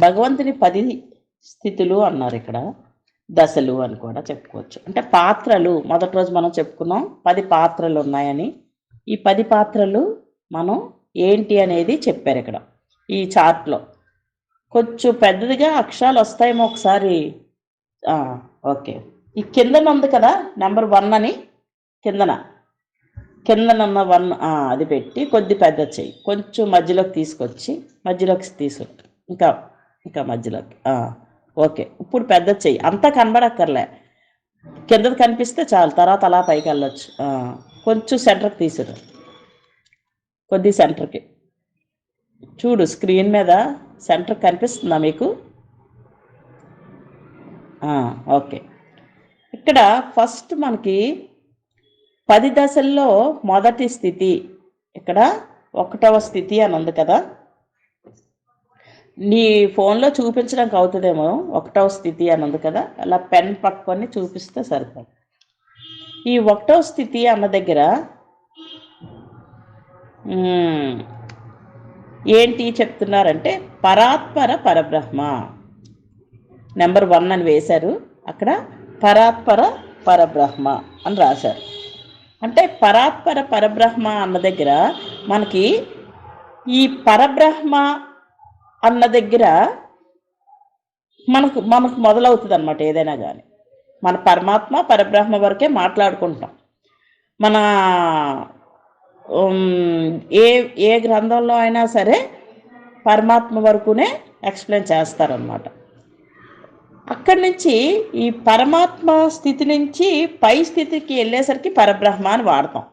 భగవంతుని పది స్థితులు అన్నారు ఇక్కడ. దశలు అని కూడా చెప్పుకోవచ్చు. అంటే పాత్రలు మొదటి రోజు మనం చెప్పుకున్నాం పది పాత్రలు ఉన్నాయని. ఈ పది పాత్రలు మనం ఏంటి అనేది చెప్పారు ఇక్కడ ఈ చార్ట్లో. కొంచెం పెద్దదిగా అక్షరాలు వస్తాయేమో ఒకసారి. ఓకే. ఈ కిందన ఉంది కదా నెంబర్ వన్ అని. కిందన. కిందనున్న వన్ అది పెట్టి కొద్ది పెద్ద చెయ్యి. కొంచెం మధ్యలోకి తీసుకొచ్చి మధ్యలోకి తీసుకు ఇంకా ఇంకా మధ్యలోకి. ఓకే. ఇప్పుడు పెద్ద చెయ్యి. అంతా కనబడక్కర్లే. కిందది కనిపిస్తే చాలు. తర్వాత అలా పైకి వెళ్ళొచ్చు. కొంచెం సెంటర్కి తీసురు కొద్ది సెంటర్కి. చూడు స్క్రీన్ మీద సెంటర్ కనిపిస్తుందా మీకు? ఓకే. ఇక్కడ ఫస్ట్ మనకి పది దశల్లో మొదటి స్థితి. ఇక్కడ ఒకటవ స్థితి అని ఉంది కదా? నీ ఫోన్లో చూపించడానికి అవుతుందేమో ఒకటవ స్థితి అని ఉంది కదా అలా పెన్ పట్టుకొని చూపిస్తే సరిపోదు. ఈ ఒకటవ స్థితి అన్న దగ్గర ఏంటి చెప్తున్నారంటే పరాత్పర పరబ్రహ్మ. నెంబర్ వన్ అని వేశారు. అక్కడ పరాత్పర పరబ్రహ్మ అని రాశారు. అంటే పరాత్పర పరబ్రహ్మ అన్న దగ్గర మనకి ఈ పరబ్రహ్మ అన్న దగ్గర మనకు మనకు మొదలవుతుంది అనమాట ఏదైనా కానీ మన పరమాత్మ పరబ్రహ్మ వరకే మాట్లాడుకుంటాం. మన ఏ ఏ గ్రంథంలో అయినా సరే పరమాత్మ వరకునే ఎక్స్ప్లెయిన్ చేస్తారనమాట అక్కడి నుంచి ఈ పరమాత్మ స్థితి నుంచి పై స్థితికి వెళ్ళేసరికి పరబ్రహ్మ అని వాడతాం.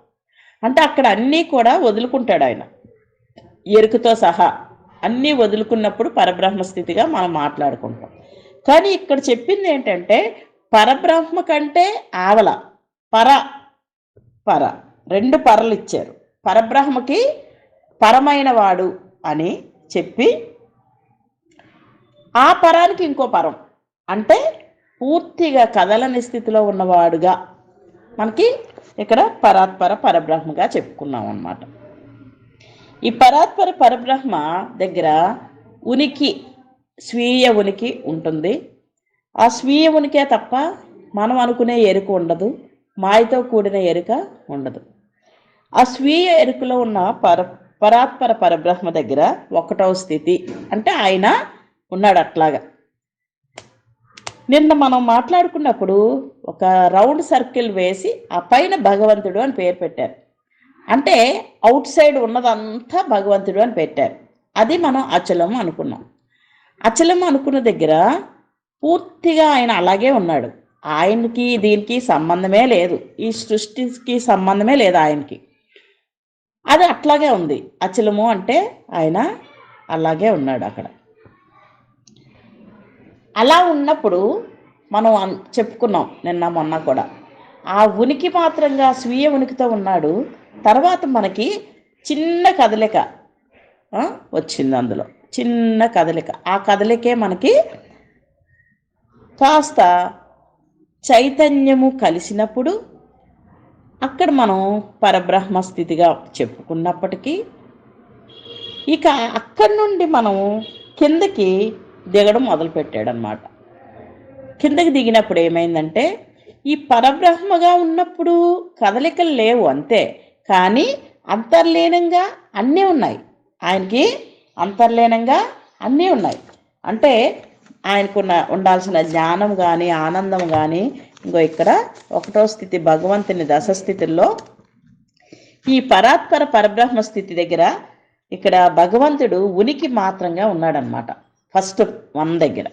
అంటే అక్కడ అన్నీ కూడా వదులుకుంటాడు ఆయన. ఎరుకతో సహా. అన్నీ వదులుకున్నప్పుడు పరబ్రహ్మ స్థితిగా మనం మాట్లాడుకుంటాం. కానీ ఇక్కడ చెప్పింది ఏంటంటే పరబ్రహ్మ కంటే ఆవల పర పర రెండు పరలు ఇచ్చారు. పరబ్రహ్మకి పరమైన వాడు అని చెప్పి ఆ పరానికి ఇంకో పరం. అంటే పూర్తిగా కదలని స్థితిలో ఉన్నవాడుగా మనకి ఇక్కడ పరాత్పర పరబ్రహ్మగా చెప్పుకున్నాం అన్నమాట ఈ పరాత్పర పరబ్రహ్మ దగ్గర ఉనికి స్వీయ ఉనికి ఉంటుంది. ఆ స్వీయ ఉనికే తప్ప మనం అనుకునే ఎరుక ఉండదు. మాయతో కూడిన ఎరుక ఉండదు. ఆ స్వీయ ఎరుకలో ఉన్న పర పరాత్పర పరబ్రహ్మ దగ్గర ఒకటవ స్థితి. అంటే ఆయన ఉన్నాడు అట్లాగా. నిన్న మనం మాట్లాడుకున్నప్పుడు ఒక రౌండ్ సర్కిల్ వేసి ఆ పైన భగవంతుడు అని పేరు పెట్టారు. అంటే అవుట్ సైడ్ ఉన్నదంతా భగవంతుడు అని పెట్టారు. అది మనం అచలం అనుకున్నాం. అచలం అనుకున్న దగ్గర పూర్తిగా ఆయన అలాగే ఉన్నాడు. ఆయనకి దీనికి సంబంధమే లేదు. ఈ సృష్టికి సంబంధమే లేదు ఆయనకి. అది అట్లాగే ఉంది. అచలము అంటే ఆయన అలాగే ఉన్నాడు అక్కడ. అలా ఉన్నప్పుడు మనం చెప్పుకున్నాం నిన్న మొన్న కూడా. ఆ ఉనికి మాత్రంగా స్వీయ ఉనికితో ఉన్నాడు తర్వాత మనకి చిన్న కదలిక వచ్చింది అందులో. చిన్న కదలిక. ఆ కదలికే మనకి కాస్త చైతన్యము కలిసినప్పుడు అక్కడ మనం పరబ్రహ్మ స్థితిగా చెప్పుకున్నప్పటికీ ఇక అక్కడి నుండి మనం కిందకి దిగడం మొదలుపెట్టాడనమాట కిందకి దిగినప్పుడు ఏమైందంటే ఈ పరబ్రహ్మగా ఉన్నప్పుడు కదలికలు లేవు అంతే. కానీ అంతర్లీనంగా అన్నీ ఉన్నాయి. ఆయనకి అంతర్లీనంగా అన్నీ ఉన్నాయి. అంటే ఆయనకున్న ఉండాల్సిన జ్ఞానం కానీ ఆనందం కానీ ఇంకో ఇక్కడ ఒకటో స్థితి భగవంతుని దశ స్థితుల్లో ఈ పరాత్పర పరబ్రహ్మ స్థితి దగ్గర ఇక్కడ భగవంతుడు ఉనికి మాత్రంగా ఉన్నాడనమాట ఫస్ట్ వన్ దగ్గర.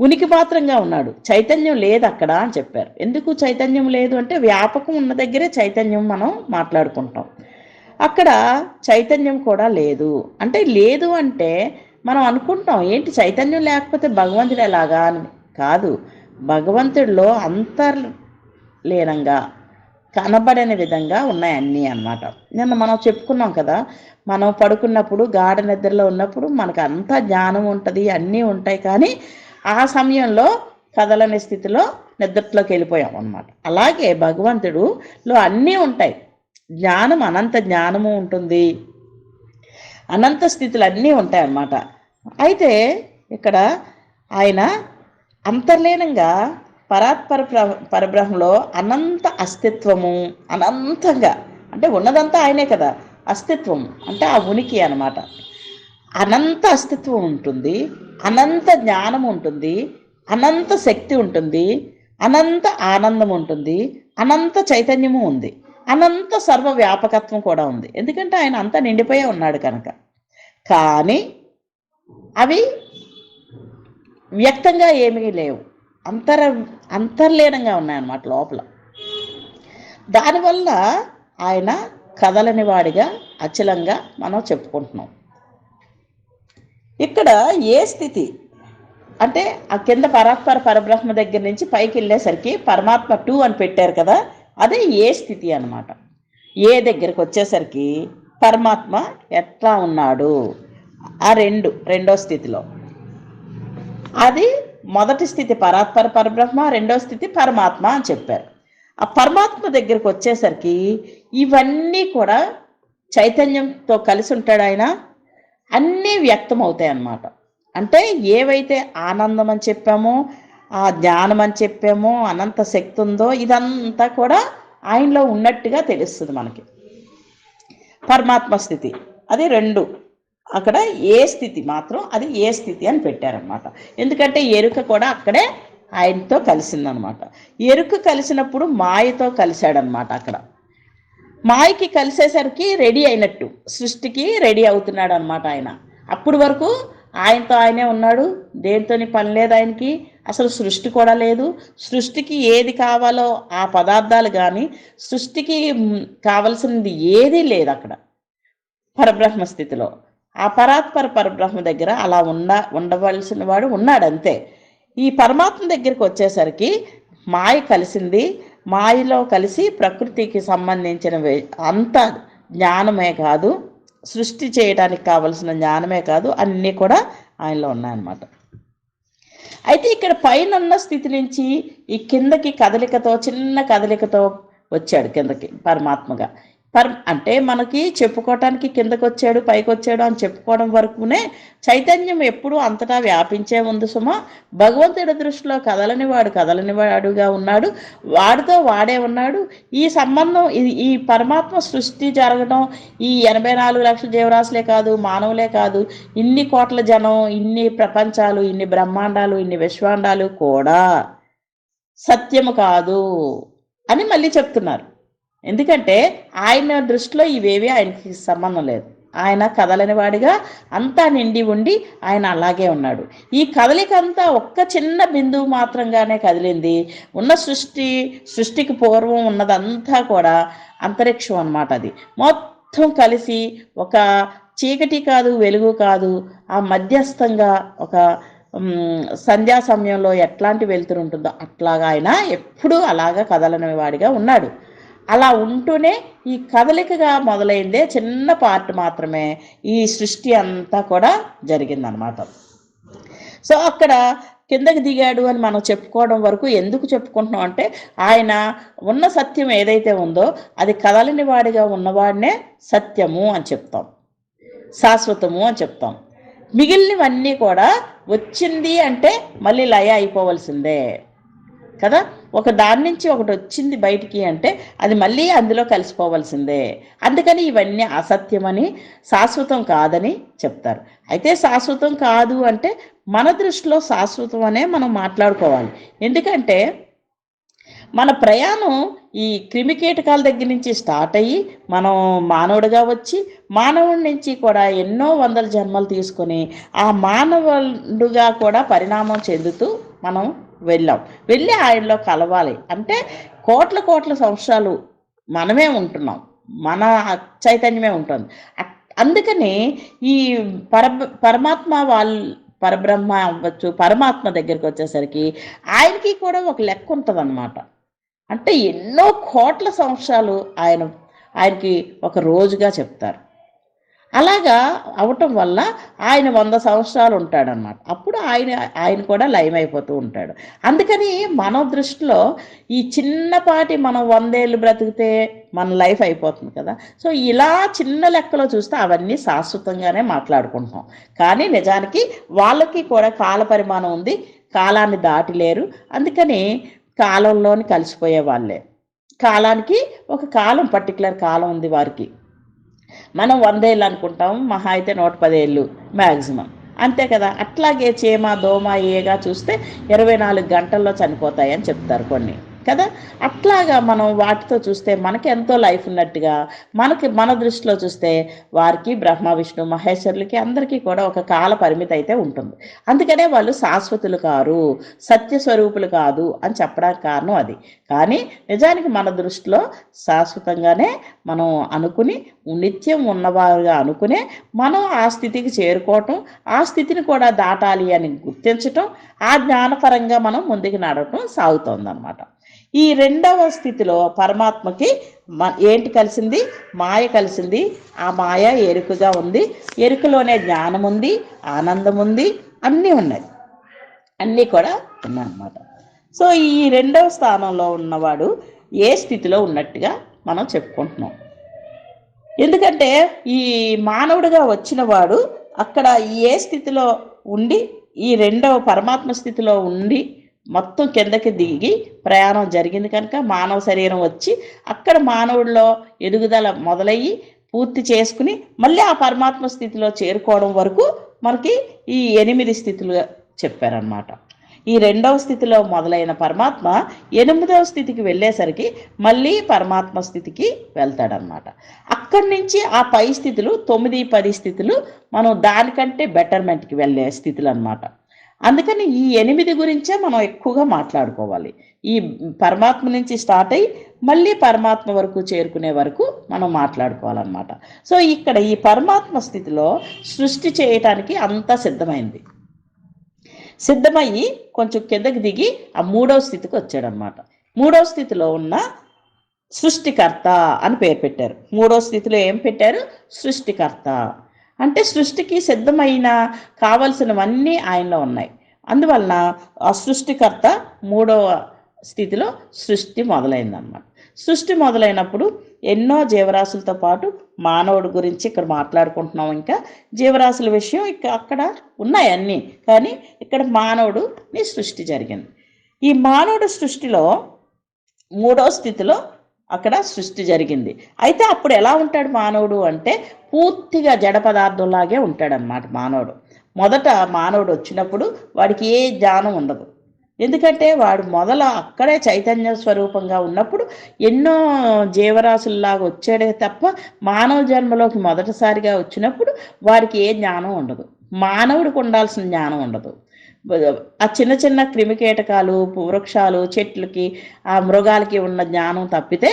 ఉనికి మాత్రంగా ఉన్నాడు. చైతన్యం లేదు అక్కడ అని చెప్పారు. ఎందుకు చైతన్యం లేదు అంటే వ్యాపకం ఉన్న దగ్గరే చైతన్యం మనం మాట్లాడుకుంటాం. అక్కడ చైతన్యం కూడా లేదు. అంటే లేదు అంటే మనం అనుకుంటాం ఏంటి చైతన్యం లేకపోతే భగవంతుడు ఎలాగా అని? కాదు. భగవంతుడిలో అంతర్లీనంగా కనబడని విధంగా ఉన్నాయి అన్నీ అన్నమాట. నిన్న మనం చెప్పుకున్నాం కదా మనం పడుకున్నప్పుడు గాఢ నిద్రలో ఉన్నప్పుడు మనకు అంత జ్ఞానం ఉంటుంది అన్నీ ఉంటాయి కానీ ఆ సమయంలో కదలని స్థితిలో నిద్రలోకి వెళ్ళిపోయాం అన్నమాట. అలాగే భగవంతుడులో అన్నీ ఉంటాయి. జ్ఞానం అనంత జ్ఞానము ఉంటుంది. అనంత స్థితులు అన్నీ ఉంటాయి అన్నమాట. అయితే ఇక్కడ ఆయన అంతర్లీనంగా పరాత్పర పరబ్రహ్మలో అనంత అస్తిత్వము అనంతంగా అంటే ఉన్నదంతా ఆయనే కదా అస్తిత్వం అంటే ఆ ఉనికి అనమాట అనంత అస్తిత్వం ఉంటుంది అనంత జ్ఞానం ఉంటుంది అనంత శక్తి ఉంటుంది అనంత ఆనందం ఉంటుంది అనంత చైతన్యము ఉంది అనంత సర్వవ్యాపకత్వం కూడా ఉంది. ఎందుకంటే ఆయన అంతా నిండిపోయే ఉన్నాడు కనుక. కానీ అవి వ్యక్తంగా ఏమీ లేవు. అంతర అంతర్లీనంగా ఉన్నాయన్నమాట లోపల. దానివల్ల ఆయన కదలని వాడిగా అచలంగా మనం చెప్పుకుంటున్నాం. ఇక్కడ ఏ స్థితి? అంటే ఆ కింద పరాత్పర పరబ్రహ్మ దగ్గర నుంచి పైకి వెళ్ళేసరికి పరమాత్మ టూ అని పెట్టారు కదా అదే ఏ స్థితి అనమాట ఏ దగ్గరికి వచ్చేసరికి పరమాత్మ ఎట్లా ఉన్నాడు? ఆ రెండు రెండో స్థితిలో. అది మొదటి స్థితి పరాత్పర పరబ్రహ్మ రెండో స్థితి పరమాత్మ అని చెప్పారు. ఆ పరమాత్మ దగ్గరికి వచ్చేసరికి ఇవన్నీ కూడా చైతన్యంతో కలిసి ఉంటాడు ఆయన అన్నీ వ్యక్తం అవుతాయి అన్నమాట. అంటే ఏవైతే ఆనందం అని చెప్పామో ఆ జ్ఞానం అని చెప్పామో అనంత శక్తి ఉందో ఇదంతా కూడా ఆయనలో ఉన్నట్టుగా తెలుస్తుంది మనకి. పరమాత్మ స్థితి. అది రెండు. అక్కడ ఏ స్థితి మాత్రం అది ఏ స్థితి అని పెట్టారనమాట ఎందుకంటే ఎరుక కూడా అక్కడే ఆయనతో కలిసిందనమాట ఎరుక కలిసినప్పుడు మాయతో కలిశాడనమాట అక్కడ. మాయకి కలిసేసరికి రెడీ అయినట్టు సృష్టికి రెడీ అవుతున్నాడు అనమాట ఆయన. అప్పుడు వరకు ఆయనతో ఆయనే ఉన్నాడు దేనితోని పని లేదు ఆయనకి అసలు సృష్టి కూడా లేదు. సృష్టికి ఏది కావాలో ఆ పదార్థాలు కానీ సృష్టికి కావలసినది కావలసింది ఏదీ లేదు అక్కడ పరబ్రహ్మ స్థితిలో. ఆ పరాత్పర పరబ్రహ్మ దగ్గర అలా ఉండ ఉండవలసిన వాడు ఉన్నాడు అంతే ఈ పరమాత్మ దగ్గరికి వచ్చేసరికి మాయ కలిసింది మాయలో కలిసి ప్రకృతికి సంబంధించిన అంత జ్ఞానమే కాదు సృష్టి చేయడానికి కావలసిన జ్ఞానమే కాదు అన్నీ కూడా ఆయనలో ఉన్నాయన్నమాట. అయితే ఇక్కడ పైన ఉన్న స్థితి నుంచి ఈ కిందకి కదలికతో చిన్న కదలికతో వచ్చాడు కిందకి పరమాత్మగా. పర్ అంటే మనకి చెప్పుకోవటానికి కిందకు వచ్చాడు పైకి వచ్చాడు అని చెప్పుకోవడం వరకునే చైతన్యం ఎప్పుడూ అంతటా వ్యాపించే ఉంది సుమ. భగవంతుడి దృష్టిలో కదలని వాడు కదలని వాడుగా ఉన్నాడు వాడితో వాడే ఉన్నాడు. ఈ సంబంధం ఇది ఈ పరమాత్మ సృష్టి జరగడం ఈ ఎనభై నాలుగు లక్షల జీవరాశులే కాదు మానవులే కాదు ఇన్ని కోట్ల జనం ఇన్ని ప్రపంచాలు ఇన్ని బ్రహ్మాండాలు ఇన్ని విశ్వాండాలు కూడా సత్యము కాదు అని మళ్ళీ చెప్తున్నారు. ఎందుకంటే ఆయన దృష్టిలో ఇవేవి ఆయనకి సంబంధం లేదు. ఆయన కదలని వాడిగా అంతా నిండి ఉండి ఆయన అలాగే ఉన్నాడు. ఈ కదలిక అంతా ఒక్క చిన్న బిందువు మాత్రంగానే కదిలింది. ఉన్న సృష్టి సృష్టికి పూర్వం ఉన్నదంతా కూడా అంతరిక్షం అన్నమాట అది. మొత్తం కలిసి ఒక చీకటి కాదు వెలుగు కాదు ఆ మధ్యస్థంగా ఒక సంధ్యా సమయంలో ఎట్లాంటి వెలుతురు ఉంటుందో అట్లాగా ఆయన ఎప్పుడూ అలాగా కదలని వాడిగా ఉన్నాడు. అలా ఉంటూనే ఈ కదలికగా మొదలైందే చిన్న పార్ట్ మాత్రమే. ఈ సృష్టి అంతా కూడా జరిగిందనమాట. సో అక్కడ కిందకి దిగాడు అని మనం చెప్పుకోవడం వరకు ఎందుకు చెప్పుకుంటున్నాం అంటే ఆయన ఉన్న సత్యం ఏదైతే ఉందో అది కదలని వాడిగా ఉన్నవాడినే సత్యము అని చెప్తాం. శాశ్వతము అని చెప్తాం. మిగిలినవన్నీ కూడా వచ్చింది అంటే మళ్ళీ లయ అయిపోవలసిందే. కదా? ఒక దాని నుంచి ఒకటి వచ్చింది బయటికి అంటే అది మళ్ళీ అందులో కలిసిపోవలసిందే. అందుకని ఇవన్నీ అసత్యమని శాశ్వతం కాదని చెప్తారు. అయితే శాశ్వతం కాదు అంటే మన దృష్టిలో శాశ్వతం అనే మనం మాట్లాడుకోవాలి. ఎందుకంటే మన ప్రయాణం ఈ క్రిమికీటకాల దగ్గర నుంచి స్టార్ట్ అయ్యి మనం మానవుడిగా వచ్చి మానవుడి నుంచి కూడా ఎన్నో వందల జన్మలు తీసుకొని ఆ మానవుడుగా కూడా పరిణామం చెందుతూ మనం వెళ్ళాం. వెళ్ళి ఆయనలో కలవాలి. అంటే కోట్ల కోట్ల సంవత్సరాలు మనమే ఉంటున్నాం. మన చైతన్యమే ఉంటుంది. అట్- అందుకని ఈ పర పరమాత్మ వాళ్ళ పరబ్రహ్మ అవ్వచ్చు పరమాత్మ దగ్గరికి వచ్చేసరికి ఆయనకి కూడా ఒక లెక్క ఉంటుంది అంటే ఎన్నో కోట్ల సంవత్సరాలు ఆయన ఆయనకి ఒక రోజుగా చెప్తారు. అలాగా అవటం వల్ల ఆయన వంద సంవత్సరాలు ఉంటాడనమాట అప్పుడు ఆయన ఆయన కూడా లయం అయిపోతూ ఉంటాడు. అందుకని మన దృష్టిలో ఈ చిన్నపాటి మనం వందేళ్ళు బ్రతికితే మన లైఫ్ అయిపోతుంది కదా. సో ఇలా చిన్న లెక్కలో చూస్తే అవన్నీ శాశ్వతంగానే మాట్లాడుకుంటాం కానీ నిజానికి వాళ్ళకి కూడా కాల పరిమాణం ఉంది కాలాన్ని దాటిలేరు అందుకని కాలంలోని కలిసిపోయే వాళ్ళే. కాలానికి ఒక కాలం పర్టికులర్ కాలం ఉంది వారికి. మనం వందేళ్ళు అనుకుంటాం మహా అయితే నూట పదేళ్ళు మ్యాక్సిమం అంతే కదా? అట్లాగే చీమ దోమ ఏగా చూస్తే ఇరవై నాలుగు గంటల్లో చనిపోతాయని చెప్తారు కొన్ని. కదా? అట్లాగా మనం వాటితో చూస్తే మనకి ఎంతో లైఫ్ ఉన్నట్టుగా మనకి మన దృష్టిలో చూస్తే వారికి బ్రహ్మ విష్ణు మహేశ్వరులకి అందరికీ కూడా ఒక కాల పరిమితి అయితే ఉంటుంది. అందుకనే వాళ్ళు శాశ్వతులు కారు సత్యస్వరూపులు కాదు అని చెప్పడానికి కారణం అది. కానీ నిజానికి మన దృష్టిలో శాశ్వతంగానే మనం అనుకుని నిత్యం ఉన్నవారుగా అనుకునే మనం ఆ స్థితికి చేరుకోవటం ఆ స్థితిని కూడా దాటాలి అని గుర్తించటం ఆ జ్ఞానపరంగా మనం ముందుకు నడవటం సాగుతోందనమాట ఈ రెండవ స్థితిలో పరమాత్మకి మ- ఏంటి కలిసింది? మాయ కలిసింది. ఆ మాయ ఎరుకగా ఉంది. ఎరుకలోనే జ్ఞానం ఉంది ఆనందం ఉంది అన్నీ ఉన్నాయి. అన్నీ కూడా ఉన్నాయన్నమాట. సో ఈ రెండవ స్థానంలో ఉన్నవాడు ఏ స్థితిలో ఉన్నట్టుగా మనం చెప్పుకుంటున్నాం. ఎందుకంటే ఈ మానవుడిగా వచ్చిన వాడు అక్కడ ఏ స్థితిలో ఉండి ఈ రెండవ పరమాత్మ స్థితిలో ఉండి మొత్తం కిందకి దిగి ప్రయాణం జరిగింది కనుక మానవ శరీరం వచ్చి అక్కడ మానవుడిలో ఎదుగుదల మొదలయ్యి పూర్తి చేసుకుని మళ్ళీ ఆ పరమాత్మ స్థితిలో చేరుకోవడం వరకు మనకి ఈ ఎనిమిది స్థితులు చెప్పారనమాట ఈ రెండవ స్థితిలో మొదలైన పరమాత్మ ఎనిమిదవ స్థితికి వెళ్ళేసరికి మళ్ళీ పరమాత్మ స్థితికి వెళ్తాడనమాట అక్కడి నుంచి ఆ పై స్థితులు తొమ్మిది పది స్థితులు మనం దానికంటే బెటర్మెంట్కి వెళ్ళే స్థితులు అనమాట అందుకని ఈ ఎనిమిది గురించే మనం ఎక్కువగా మాట్లాడుకోవాలి. ఈ పరమాత్మ నుంచి స్టార్ట్ అయ్యి మళ్ళీ పరమాత్మ వరకు చేరుకునే వరకు మనం మాట్లాడుకోవాలన్నమాట. సో ఇక్కడ ఈ పరమాత్మ స్థితిలో సృష్టి చేయటానికి అంతా సిద్ధమైంది. సిద్ధమయ్యి కొంచెం కిందకి దిగి ఆ మూడవ స్థితికి వచ్చాడనమాట మూడవ స్థితిలో ఉన్న సృష్టికర్త అని పేరు పెట్టారు. మూడవ స్థితిలో ఏం పెట్టారు? సృష్టికర్త. అంటే సృష్టికి సిద్ధమైన కావలసినవన్నీ ఆయనలో ఉన్నాయి. అందువలన ఆ సృష్టికర్త మూడవ స్థితిలో సృష్టి మొదలైందన్నమాట. సృష్టి మొదలైనప్పుడు ఎన్నో జీవరాశులతో పాటు మానవుడి గురించి ఇక్కడ మాట్లాడుకుంటున్నాం ఇంకా. జీవరాశుల విషయం ఇక అక్కడ ఉన్నాయి అన్నీ. కానీ ఇక్కడ మానవుడిని సృష్టి జరిగింది. ఈ మానవుడి సృష్టిలో మూడో స్థితిలో అక్కడ సృష్టి జరిగింది. అయితే అప్పుడు ఎలా ఉంటాడు మానవుడు అంటే పూర్తిగా జడ పదార్థంలాగే ఉంటాడనమాట మానవుడు. మొదట మానవుడు వచ్చినప్పుడు వాడికి ఏ జ్ఞానం ఉండదు. ఎందుకంటే వాడు మొదల అక్కడే చైతన్య స్వరూపంగా ఉన్నప్పుడు ఎన్నో జీవరాశుల్లాగా వచ్చాడే తప్ప మానవ జన్మలోకి మొదటిసారిగా వచ్చినప్పుడు వారికి ఏ జ్ఞానం ఉండదు. మానవుడికి ఉండాల్సిన జ్ఞానం ఉండదు. ఆ చిన్న చిన్న క్రిమికీటకాలు వృక్షాలు చెట్లకి ఆ మృగాలకి ఉన్న జ్ఞానం తప్పితే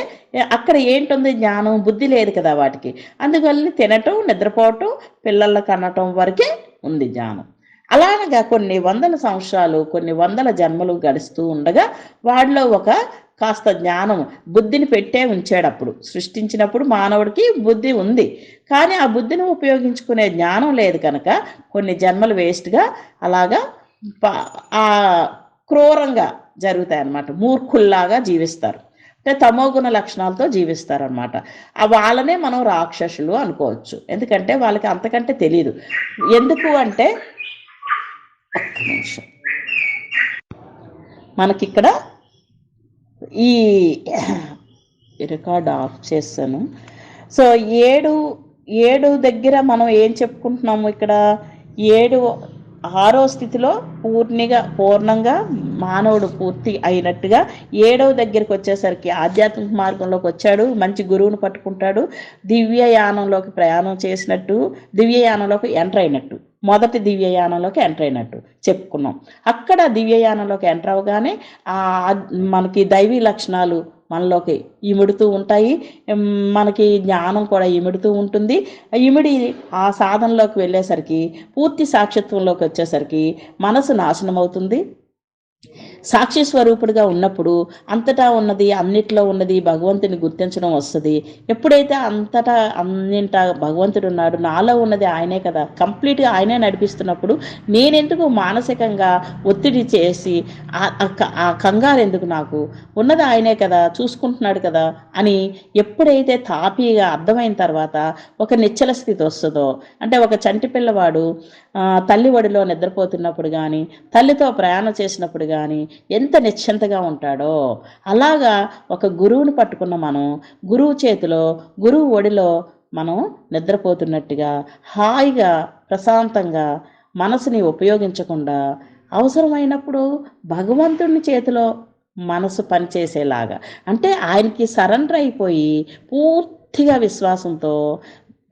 అక్కడ ఏంటుంది జ్ఞానం? బుద్ధి లేదు కదా వాటికి. అందువల్ల తినటం నిద్రపోవటం పిల్లల కనటం వరకే ఉంది జ్ఞానం. అలానగా కొన్ని వందల సంవత్సరాలు కొన్ని వందల జన్మలు గడుస్తూ ఉండగా వాడిలో ఒక కాస్త జ్ఞానం బుద్ధిని పెట్టే ఉంచాడు అప్పుడు సృష్టించినప్పుడు మానవుడికి బుద్ధి ఉంది. కానీ ఆ బుద్ధిని ఉపయోగించుకునే జ్ఞానం లేదు కనుక కొన్ని జన్మలు వేస్ట్గా అలాగా ఆ క్రూరంగా జరుగుతాయి అన్నమాట మూర్ఖుల్లాగా జీవిస్తారు. అంటే తమోగుణ లక్షణాలతో జీవిస్తారనమాట ఆ వాళ్ళనే మనం రాక్షసులు అనుకోవచ్చు. ఎందుకంటే వాళ్ళకి అంతకంటే తెలియదు ఎందుకు అంటే ఒక్క నిమిషం. మనకిక్కడ ఈ రికార్డ్ ఆఫ్ చేస్తాను సో ఏడు ఏడు దగ్గర మనం ఏం చెప్పుకుంటున్నాము ఇక్కడ? ఏడు ఆరో స్థితిలో పూర్ణిగా పూర్ణంగా మానవుడు పూర్తి అయినట్టుగా ఏడవ దగ్గరికి వచ్చేసరికి ఆధ్యాత్మిక మార్గంలోకి వచ్చాడు. మంచి గురువును పట్టుకుంటాడు. దివ్యయానంలోకి ప్రయాణం చేసినట్టు దివ్యయానంలోకి ఎంటర్ అయినట్టు. మొదటి దివ్యయానంలోకి ఎంటర్ అయినట్టు చెప్పుకున్నాం. అక్కడ దివ్యయానంలోకి ఎంటర్ అవగానే మనకి దైవీ లక్షణాలు మనలోకి ఇమిడుతూ ఉంటాయి. మనకి జ్ఞానం కూడా ఇముడుతూ ఉంటుంది. ఇమిడి ఆ సాధనలోకి వెళ్ళేసరికి పూర్తి సాక్షిత్వంలోకి వచ్చేసరికి మనసు నాశనం అవుతుంది సాక్షి స్వరూపుడిగా ఉన్నప్పుడు అంతటా ఉన్నది అన్నిట్లో ఉన్నది భగవంతుని గుర్తించడం వస్తుంది. ఎప్పుడైతే అంతటా అన్నింటా భగవంతుడు ఉన్నాడు నాలో ఉన్నది ఆయనే కదా. కంప్లీట్గా ఆయనే నడిపిస్తున్నప్పుడు నేనెందుకు మానసికంగా ఒత్తిడి చేసి ఆ- కంగారు ఎందుకు నాకు? ఉన్నది ఆయనే కదా చూసుకుంటున్నాడు కదా అని ఎప్పుడైతే తాపీగా అర్థమైన తర్వాత ఒక నిశ్చల స్థితి వస్తుందో అంటే ఒక చంటి పిల్లవాడు తల్లి ఒడిలో నిద్రపోతున్నప్పుడు కానీ తల్లితో ప్రయాణం చేసినప్పుడు కానీ ఎంత నిశ్చింతగా ఉంటాడో. అలాగా ఒక గురువుని పట్టుకున్న మనం గురువు చేతిలో గురువు ఒడిలో మనం నిద్రపోతున్నట్టుగా హాయిగా ప్రశాంతంగా మనసుని ఉపయోగించకుండా అవసరమైనప్పుడు భగవంతుని చేతిలో మనసు పనిచేసేలాగా. అంటే ఆయనకి సరెండర్ అయిపోయి పూర్తిగా విశ్వాసంతో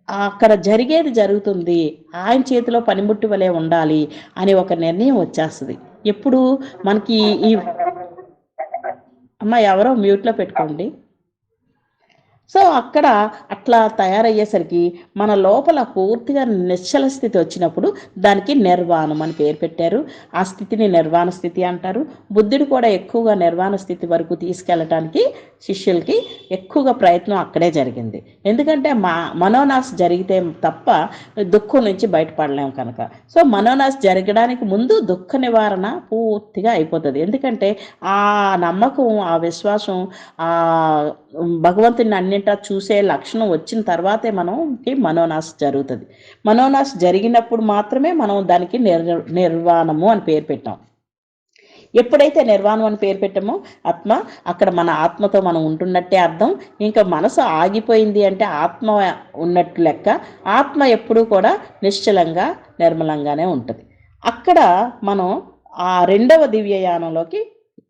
అక్కడ జరిగేది జరుగుతుంది. ఆయన చేతిలో పనిముట్టి వలె ఉండాలి అని ఒక నిర్ణయం వచ్చేస్తుంది. ఎప్పుడు మనకి ఈ అమ్మ ఎవరో మ్యూట్లో పెట్టుకోండి. సో అక్కడ అట్లా తయారయ్యేసరికి మన లోపల పూర్తిగా నిశ్చల స్థితి వచ్చినప్పుడు దానికి నిర్వాణం అని పేరు పెట్టారు. ఆ స్థితిని నిర్వాణ స్థితి అంటారు. బుద్ధుడు కూడా ఎక్కువగా నిర్వాణ స్థితి వరకు తీసుకెళ్ళటానికి శిష్యులకి ఎక్కువగా ప్రయత్నం అక్కడే జరిగింది. ఎందుకంటే మా మనోనాశ జరిగితే తప్ప దుఃఖం నుంచి బయటపడలేము కనుక. సో మనోనాశ జరగడానికి ముందు దుఃఖ నివారణ పూర్తిగా అయిపోతుంది. ఎందుకంటే ఆ నమ్మకం ఆ విశ్వాసం ఆ భగవంతుని అన్ని అన్నింటా చూసే లక్షణం వచ్చిన తర్వాతే మనకి మనోనాశ జరుగుతుంది. మనోనాశ జరిగినప్పుడు మాత్రమే మనం దానికి నిర్ నిర్వాణము అని పేరు పెట్టాం. ఎప్పుడైతే నిర్వాణం అని పేరు పెట్టామో ఆత్మ అక్కడ మన ఆత్మతో మనం ఉంటున్నట్టే అర్థం. ఇంకా మనసు ఆగిపోయింది అంటే ఆత్మ ఉన్నట్టు లెక్క ఆత్మ ఎప్పుడూ కూడా నిశ్చలంగా నిర్మలంగానే ఉంటుంది. అక్కడ మనం ఆ రెండవ దివ్యయానంలోకి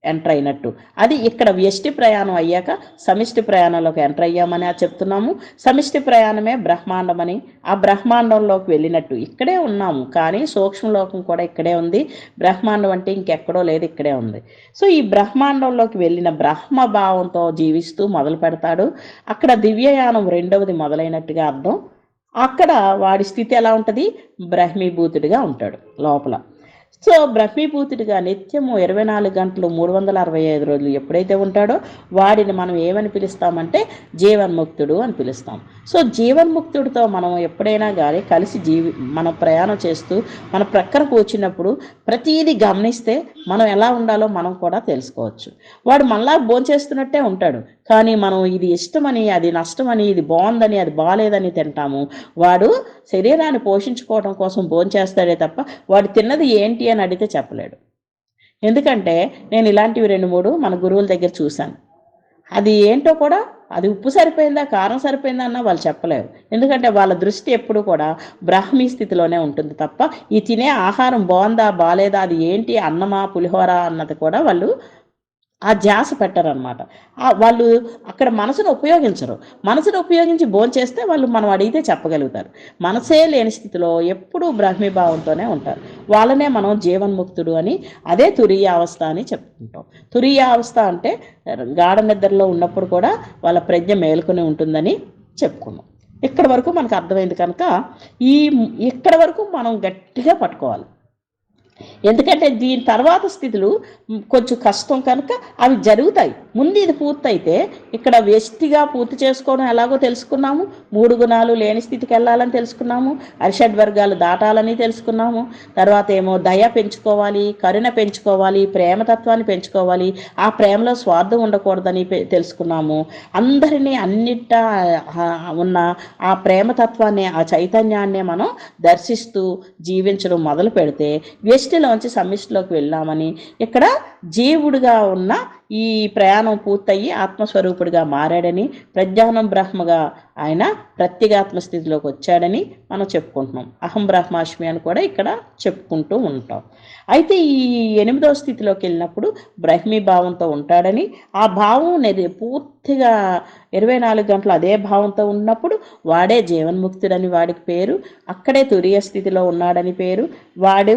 ఎంటర్ అయినట్టు. అది ఇక్కడ వ్యష్టి ప్రయాణం అయ్యాక సమిష్టి ప్రయాణంలోకి ఎంటర్ అయ్యామని చెప్తున్నాము. సమిష్టి ప్రయాణమే బ్రహ్మాండం అని ఆ బ్రహ్మాండంలోకి వెళ్ళినట్టు ఇక్కడే ఉన్నాము. కానీ సూక్ష్మలోకం కూడా ఇక్కడే ఉంది. బ్రహ్మాండం అంటే ఇంకెక్కడో లేదు ఇక్కడే ఉంది. సో ఈ బ్రహ్మాండంలోకి వెళ్ళిన బ్రహ్మ భావంతో జీవిస్తూ మొదలు పెడతాడు. అక్కడ దివ్యయానం రెండవది మొదలైనట్టుగా అర్థం. అక్కడ వాడి స్థితి ఎలా ఉంటుంది? బ్రహ్మీభూతుడిగా ఉంటాడు లోపల. సో బ్రహ్మీభూతుడిగా నిత్యము ఇరవై నాలుగు గంటలు మూడు వందల అరవై ఐదు రోజులు ఎప్పుడైతే ఉంటాడో వాడిని మనం ఏమని పిలుస్తామంటే జీవన్ముక్తుడు అని పిలుస్తాం. సో జీవన్ముక్తుడితో మనం ఎప్పుడైనా కానీ కలిసి జీవి మనం ప్రయాణం చేస్తూ మన ప్రక్కన కూర్చున్నప్పుడు ప్రతీది గమనిస్తే మనం ఎలా ఉండాలో మనం కూడా తెలుసుకోవచ్చు. వాడు మళ్ళా భోంచేస్తున్నట్టే ఉంటాడు. కానీ మనం ఇది ఇష్టమని అది నష్టమని ఇది బాగుందని అది బాగాలేదని తింటాము. వాడు శరీరాన్ని పోషించుకోవడం కోసం భోంచేస్తాడే తప్ప వాడు తిన్నది ఏంటి అని అడిగితే చెప్పలేడు. ఎందుకంటే నేను ఇలాంటివి రెండు మూడు మన గురువుల దగ్గర చూశాను. అది ఏంటో కూడా అది ఉప్పు సరిపోయిందా కారం సరిపోయిందా అన్న వాళ్ళు చెప్పలేరు. ఎందుకంటే వాళ్ళ దృష్టి ఎప్పుడు కూడా బ్రాహ్మీ స్థితిలోనే ఉంటుంది తప్ప ఈ తినే ఆహారం బాగుందా బాగాలేదా అది ఏంటి అన్నమా పులిహోర అన్నది కూడా వాళ్ళు ఆ ధ్యాస పెట్టారనమాట వాళ్ళు అక్కడ మనసును ఉపయోగించరు. మనసును ఉపయోగించి భోంచేస్తే వాళ్ళు మనం అడిగితే చెప్పగలుగుతారు. మనసే లేని స్థితిలో ఎప్పుడూ బ్రహ్మీభావంతోనే ఉంటారు. వాళ్ళనే మనం జీవన్ముక్తుడు అని అదే తురీయ అవస్థ అని చెప్పుకుంటాం. తురీయ అవస్థ అంటే గాఢ నిద్రలో ఉన్నప్పుడు కూడా వాళ్ళ ప్రజ్ఞ మేలుకొని ఉంటుందని చెప్పుకున్నాం ఇక్కడ వరకు మనకు అర్థమైంది కనుక ఈ ఇక్కడ వరకు మనం గట్టిగా పట్టుకోవాలి. ఎందుకంటే దీని తర్వాత స్థితులు కొంచెం కష్టం కనుక అవి జరుగుతాయి. ముందు ఇది పూర్తయితే ఇక్కడ వ్యష్టిగా పూర్తి చేసుకోవడం ఎలాగో తెలుసుకున్నాము. మూడు గుణాలు లేని స్థితికి వెళ్ళాలని తెలుసుకున్నాము. అరిషడ్ వర్గాలు దాటాలని తెలుసుకున్నాము. తర్వాత ఏమో దయ పెంచుకోవాలి కరుణ పెంచుకోవాలి ప్రేమతత్వాన్ని పెంచుకోవాలి. ఆ ప్రేమలో స్వార్థం ఉండకూడదని తెలుసుకున్నాము. అందరినీ అన్నిట ఉన్న ఆ ప్రేమతత్వాన్ని ఆ చైతన్యాన్ని మనం దర్శిస్తూ జీవించడం మొదలు పెడితే వ్యష్టిలోంచి సమిష్టిలోకి వెళ్ళామని ఇక్కడ జీవుడిగా ఉన్న ఈ ప్రయాణం పూర్తయి ఆత్మస్వరూపుడిగా మారాడని ప్రజ్ఞానం బ్రహ్మగా ఆయన ప్రత్యేగాత్మ స్థితిలోకి వచ్చాడని మనం చెప్పుకుంటున్నాం. అహం బ్రహ్మాష్మి అని కూడా ఇక్కడ చెప్పుకుంటూ ఉంటాం. అయితే ఈ ఎనిమిదవ స్థితిలోకి వెళ్ళినప్పుడు బ్రహ్మీ భావంతో ఉంటాడని ఆ భావం అనేది పూర్తిగా ఇరవై నాలుగు గంటలు అదే భావంతో ఉన్నప్పుడు వాడే జీవన్ముక్తుడని వాడికి పేరు అక్కడే తురియ స్థితిలో ఉన్నాడని పేరు వాడు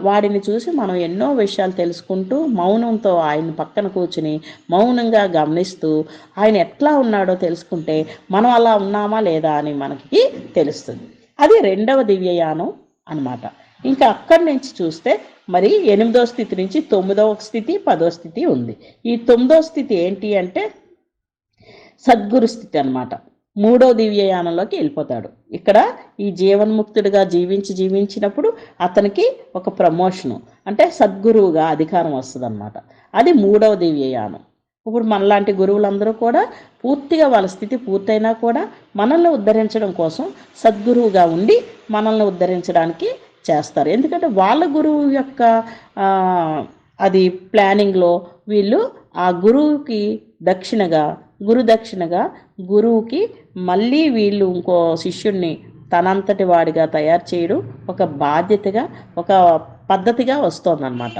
వాడిని చూసి మనం ఎన్నో విషయాలు తెలుసుకుంటూ మౌనంతో ఆయన పక్కన కూర్చుని మౌనంగా గమనిస్తూ ఆయన ఎట్లా ఉన్నాడో తెలుసుకుంటే మనం అలా ఉన్నామా లేదా అని మనకి తెలుస్తుంది. అది రెండవ దివ్యయానం అనమాట ఇంకా అక్కడి నుంచి చూస్తే మరి ఎనిమిదో స్థితి నుంచి తొమ్మిదవ స్థితి పదో స్థితి ఉంది. ఈ తొమ్మిదో స్థితి ఏంటి అంటే సద్గురు స్థితి అనమాట మూడో దివ్యయానంలోకి వెళ్ళిపోతాడు. ఇక్కడ ఈ జీవన్ముక్తుడిగా జీవించి జీవించినప్పుడు అతనికి ఒక ప్రమోషను అంటే సద్గురువుగా అధికారం వస్తుంది అది మూడవ దివ్యయానం. ఇప్పుడు మనలాంటి గురువులందరూ కూడా పూర్తిగా వాళ్ళ స్థితి పూర్తయినా కూడా మనల్ని ఉద్ధరించడం కోసం సద్గురువుగా ఉండి మనల్ని ఉద్ధరించడానికి చేస్తారు. ఎందుకంటే వాళ్ళ గురువు యొక్క అది ప్లానింగ్లో వీళ్ళు ఆ గురువుకి దక్షిణగా గురు దక్షిణగా గురువుకి మళ్ళీ వీళ్ళు ఇంకో శిష్యుణ్ణి తనంతటి వాడిగా తయారు చేయడం. ఒక బాధ్యతగా ఒక పద్ధతిగా వస్తోందన్నమాట.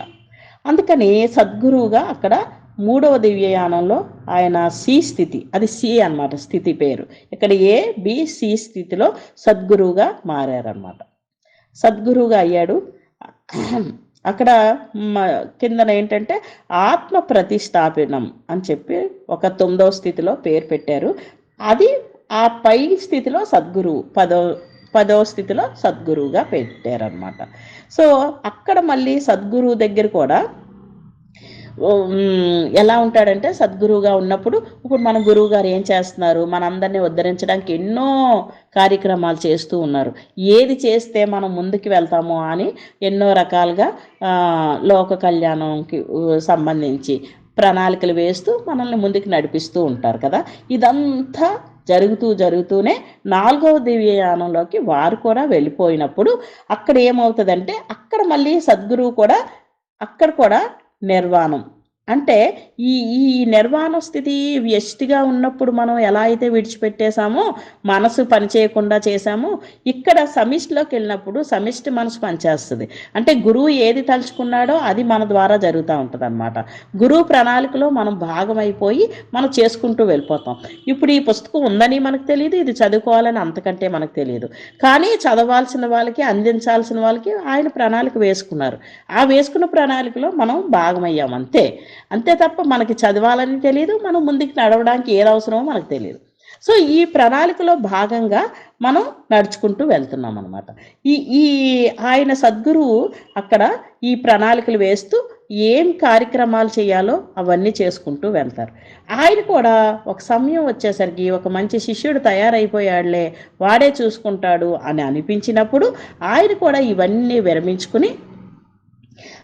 అందుకని సద్గురువుగా అక్కడ మూడవ దివ్యయానంలో ఆయన సి స్థితి అది సి అన్నమాట స్థితి పేరు. ఇక్కడ ఏ బి సి స్థితిలో సద్గురువుగా మారారనమాట సద్గురువుగా అయ్యాడు. అక్కడ కిందన ఏంటంటే ఆత్మ ప్రతిష్టాపనం అని చెప్పి ఒక తొమ్మిదవ స్థితిలో పేరు పెట్టారు. అది ఆ పై స్థితిలో సద్గురువు పదో పదవ స్థితిలో సద్గురువుగా పెట్టారనమాట సో అక్కడ మళ్ళీ సద్గురువు దగ్గర కూడా ఎలా ఉంటాడంటే సద్గురువుగా ఉన్నప్పుడు ఇప్పుడు మన గురువు గారు ఏం చేస్తున్నారు? మనందరినీ ఉద్ధరించడానికి ఎన్నో కార్యక్రమాలు చేస్తూ ఉన్నారు. ఏది చేస్తే మనం ముందుకు వెళ్తామో అని ఎన్నో రకాలుగా లోక కళ్యాణంకి సంబంధించి ప్రణాళికలు వేస్తూ మనల్ని ముందుకు నడిపిస్తూ ఉంటారు కదా. ఇదంతా జరుగుతూ జరుగుతూనే నాలుగవ దివ్యయానంలోకి వారు కూడా వెళ్ళిపోయినప్పుడు అక్కడ ఏమవుతుందంటే అక్కడ మళ్ళీ సద్గురువు కూడా అక్కడ కూడా నిర్వాణం. అంటే ఈ ఈ నిర్వాణ స్థితి వ్యష్టిగా ఉన్నప్పుడు మనం ఎలా అయితే విడిచిపెట్టేశామో మనసు పనిచేయకుండా చేశామో ఇక్కడ సమిష్టిలోకి వెళ్ళినప్పుడు సమిష్టి మనసు పనిచేస్తుంది. అంటే గురువు ఏది తలుచుకున్నాడో అది మన ద్వారా జరుగుతూ ఉంటుంది అనమాట గురువు ప్రణాళికలో మనం భాగమైపోయి మనం చేసుకుంటూ వెళ్ళిపోతాం. ఇప్పుడు ఈ పుస్తకం ఉందని మనకు తెలియదు ఇది చదువుకోవాలని అంతకంటే మనకు తెలియదు కానీ చదవాల్సిన వాళ్ళకి అందించాల్సిన వాళ్ళకి ఆయన ప్రణాళిక వేసుకున్నారు. ఆ వేసుకున్న ప్రణాళికలో మనం భాగమయ్యాం అంతే. అంతే తప్ప మనకి చదవాలని తెలియదు మనం ముందుకు నడవడానికి ఏది అవసరమో మనకు తెలియదు సో ఈ ప్రణాళికలో భాగంగా మనం నడుచుకుంటూ వెళ్తున్నాం అనమాట ఈ ఈ ఆయన సద్గురువు అక్కడ ఈ ప్రణాళికలు వేస్తూ ఏం కార్యక్రమాలు చేయాలో అవన్నీ చేసుకుంటూ వెళ్తారు. ఆయన కూడా ఒక సమయం వచ్చేసరికి ఒక మంచి శిష్యుడు తయారైపోయాడులే వాడే చూసుకుంటాడు అని అనిపించినప్పుడు ఆయన కూడా ఇవన్నీ విరమించుకుని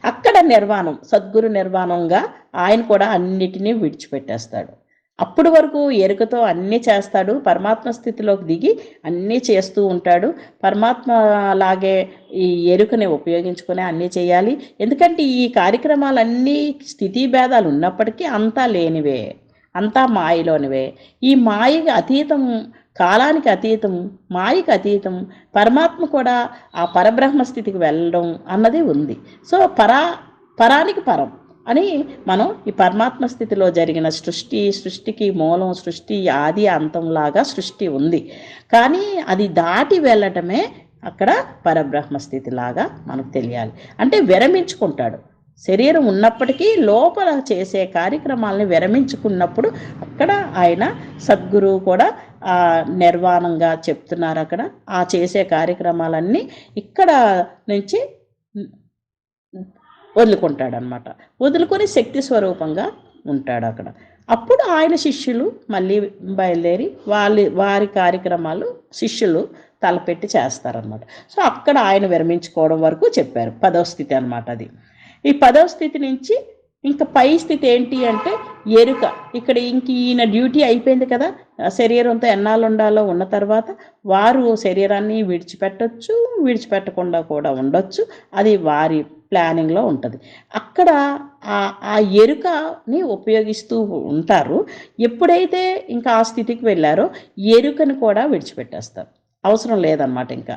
అక్కడ నిర్వాణం సద్గురు నిర్వాణంగా ఆయన కూడా అన్నిటినీ విడిచిపెట్టేస్తాడు. అప్పటి వరకు ఎరుకతో అన్నీ చేస్తాడు పరమాత్మ స్థితిలోకి దిగి అన్నీ చేస్తూ ఉంటాడు. పరమాత్మ లాగే ఈ ఎరుకని ఉపయోగించుకొని అన్నీ చేయాలి. ఎందుకంటే ఈ కార్యక్రమాలన్నీ స్థితి భేదాలు ఉన్నప్పటికీ అంతా లేనివే అంతా మాయలోనివే. ఈ మాయకి అతీతం కాలానికి అతీతం మాయకి అతీతం పరమాత్మ కూడా ఆ పరబ్రహ్మ స్థితికి వెళ్ళడం అన్నది ఉంది. సో పరా పరానికి పరం అని మనం ఈ పరమాత్మ స్థితిలో జరిగిన సృష్టి సృష్టికి మూలం సృష్టి ఆది అంతంలాగా సృష్టి ఉంది. కానీ అది దాటి వెళ్ళటమే అక్కడ పరబ్రహ్మ స్థితిలాగా మనకు తెలియాలి. అంటే విరమించుకుంటాడు. శరీరం ఉన్నప్పటికీ లోపల చేసే కార్యక్రమాలని విరమించుకున్నప్పుడు అక్కడ ఆయన సద్గురువు కూడా ఆ నిర్వాణంగా చెప్తున్నారు అక్కడ. ఆ చేసే కార్యక్రమాలన్నీ ఇక్కడ నుంచి వదులుకుంటాడనమాట వదులుకొని శక్తి స్వరూపంగా ఉంటాడు అక్కడ. అప్పుడు ఆయన శిష్యులు మళ్ళీ బయలుదేరి వాళ్ళ వారి కార్యక్రమాలు శిష్యులు తలపెట్టి చేస్తారనమాట సో అక్కడ ఆయన విరమించుకోవడం వరకు చెప్పారు. పదవ స్థితి అనమాట అది. ఈ పదవ స్థితి నుంచి ఇంకా పై స్థితి ఏంటి అంటే ఎరుక. ఇక్కడ ఇంక ఈయన డ్యూటీ అయిపోయింది కదా. శరీరంతో ఎన్నాళ్ళు ఉండాలో ఉన్న తర్వాత వారు శరీరాన్ని విడిచిపెట్టొచ్చు విడిచిపెట్టకుండా కూడా ఉండొచ్చు. అది వారి ప్లానింగ్లో ఉంటుంది. అక్కడ ఆ ఆ ఎరుకని ఉపయోగిస్తూ ఉంటారు. ఎప్పుడైతే ఇంకా ఆ స్థితికి వెళ్ళారో ఎరుకని కూడా విడిచిపెట్టేస్తారు. అవసరం లేదన్నమాట ఇంకా.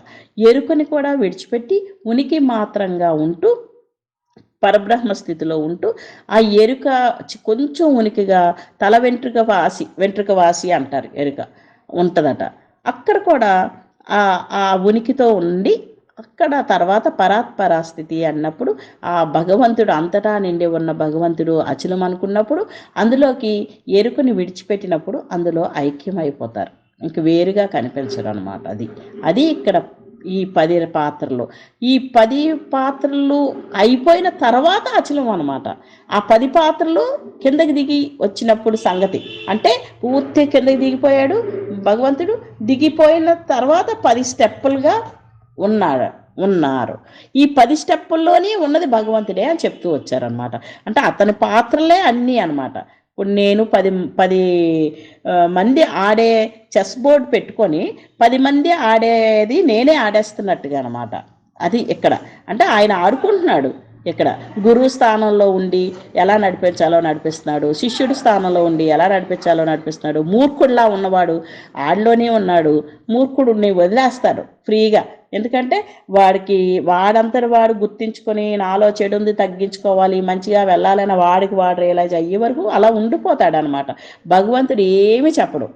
ఎరుకని కూడా విడిచిపెట్టి ఉనికి మాత్రంగా ఉంటూ పరబ్రహ్మ స్థితిలో ఉంటూ ఆ ఎరుక కొంచెం ఉనికిగా తల వెంట్రుక వాసి వెంట్రుక వాసి అంటారు ఎరుక ఉంటుందట. అక్కడ కూడా ఆ ఆ ఉనికితో ఉండి అక్కడ తర్వాత పరాత్పర స్థితి అన్నప్పుడు ఆ భగవంతుడు అంతటా నిండి ఉన్న భగవంతుడు అచలం అనుకున్నప్పుడు అందులోకి ఎరుకని విడిచిపెట్టినప్పుడు అందులో ఐక్యం అయిపోతారు ఇంక వేరుగా కనిపించరు అనమాట అది. అది ఇక్కడ ఈ పది పాత్రలు. ఈ పది పాత్రలు అయిపోయిన తర్వాత అచలం అనమాట ఆ పది పాత్రలు కిందకి దిగి వచ్చినప్పుడు సంగతి. అంటే పూర్తి కిందకి దిగిపోయాడు భగవంతుడు దిగిపోయిన తర్వాత పది స్టెప్పులుగా ఉన్నాడు ఉన్నారు. ఈ పది స్టెప్పుల్లోనే ఉన్నది భగవంతుడే అని చెప్తూ వచ్చారనమాట అంటే అతని పాత్రలే అన్నీ అనమాట ఇప్పుడు నేను పది పది మంది ఆడే చెస్ బోర్డ్ పెట్టుకొని పది మంది ఆడేది నేనే ఆడేస్తున్నట్టుగా అనమాట అది ఇక్కడ. అంటే ఆయన ఆడుకుంటున్నాడు. ఇక్కడ గురువు స్థానంలో ఉండి ఎలా నడిపించాలో నడిపిస్తున్నాడు శిష్యుడి స్థానంలో ఉండి ఎలా నడిపించాలో నడిపిస్తున్నాడు మూర్ఖుడిలా ఉన్నవాడు ఆడిలోనే ఉన్నాడు మూర్ఖుడిని వదిలేస్తాడు ఫ్రీగా. ఎందుకంటే వాడికి వాడంతటి వాడు గుర్తించుకొని నాలో చెడు ఉంది తగ్గించుకోవాలి మంచిగా వెళ్ళాలని వాడికి వాడు రియలైజ్ అయ్యే వరకు అలా ఉండిపోతాడు అనమాట భగవంతుడు ఏమీ చెప్పడు.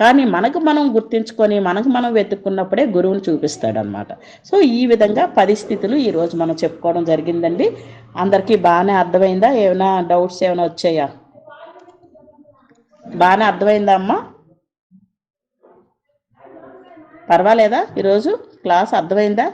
కానీ మనకు మనం గుర్తించుకొని మనకు మనం వెతుక్కున్నప్పుడే గురువుని చూపిస్తాడు అనమాట సో ఈ విధంగా పరిస్థితులు ఈరోజు మనం చెప్పుకోవడం జరిగిందండి. అందరికీ బాగానే అర్థమైందా? ఏమైనా డౌట్స్ ఏమైనా వచ్చాయా? బాగానే అర్థమైందా అమ్మా? పర్వాలేదా? ఈరోజు క్లాస్ అర్థమైందా?